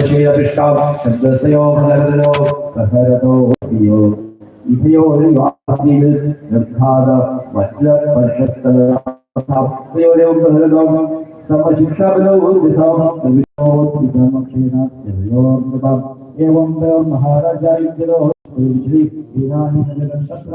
ശേഷിഷ്ടാം ശബ്ദസ്യോ പ്രകടനോ പ്രഹരതോ യോ ഇതയോ ഒരു വാസിയിൽ നിർഘാത വജ്ര പരിഷത്തയോരോ പ്രഹരതോ സമശിക്ഷാബലോ വിസാമക്ഷേണോർമൃതം ഏവം മഹാരാജാ ഇന്ദ്രോ വിശ്രീ ദീനാനി തത്ര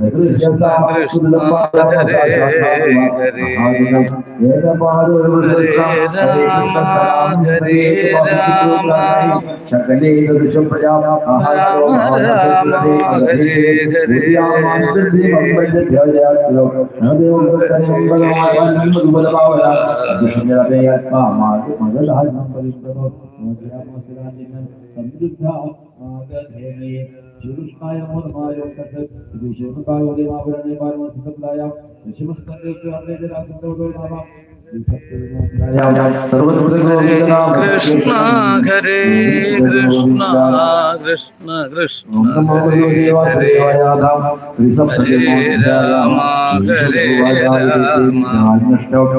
വൈപ്ര രാജഗോദരാം ശക്തഹുജര സംനന്ദേതം വിധിമാതവ സകലനം ദേവികം ചരാഗം വാപ്തമപ്യായ ശ്രീകൃഷ്ണായ നമോ നമായ കസ് ഇത് ശിവകായ ഉദയമാപരണേ പാരമസ സപ്ലായ ശിവസ്കന്ദേക്ക് അന്നേജരാസന്തോടോ നാമ കൃഷ്ണ ഹരേ കൃഷ്ണ കൃഷ്ണ കൃഷ്ണ ഹരേ രാമ ഹരേ രാമ കൃഷ്ണ ഹരേ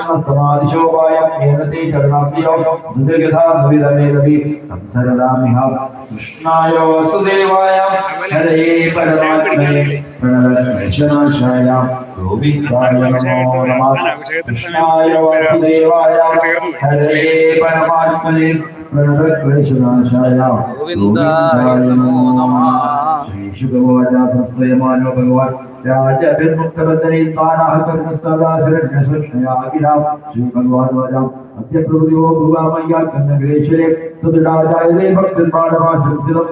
ഹരേ സമാധിശോഭായ ഏനത്തെ ചരണാഭ്യോ സംസരതാമിഹ. കൃഷ്ണായ വസുദേവായ ഹരേ പരമാത്മനെ പ്രണവനാശായ ഗോവിന്ദായ നമോ നമഃ. കൃഷ്ണായ വാസുദേവായ ഹരേ പരമാത്മനെ ഗോവിന്ദായ നമോ നമഃ ശ്രീശുഭവാച സംസ്തയമാനോ ഭഗവാൻ. രാജഭിർമുക്തബന്ധനേ താനാഹ കർണസ്തദാശരണ്യസൃഷ്ണയാകിരാം ശ്രീ ഭഗവാൻ വാചാം അദ്യ പ്രഭുയോ ഭൂവാമയ്യാ കന്നഗ്രേശ്വരെ സുദൃഢാചാര്യേ ഭക്തിർമാണമാശംസിതം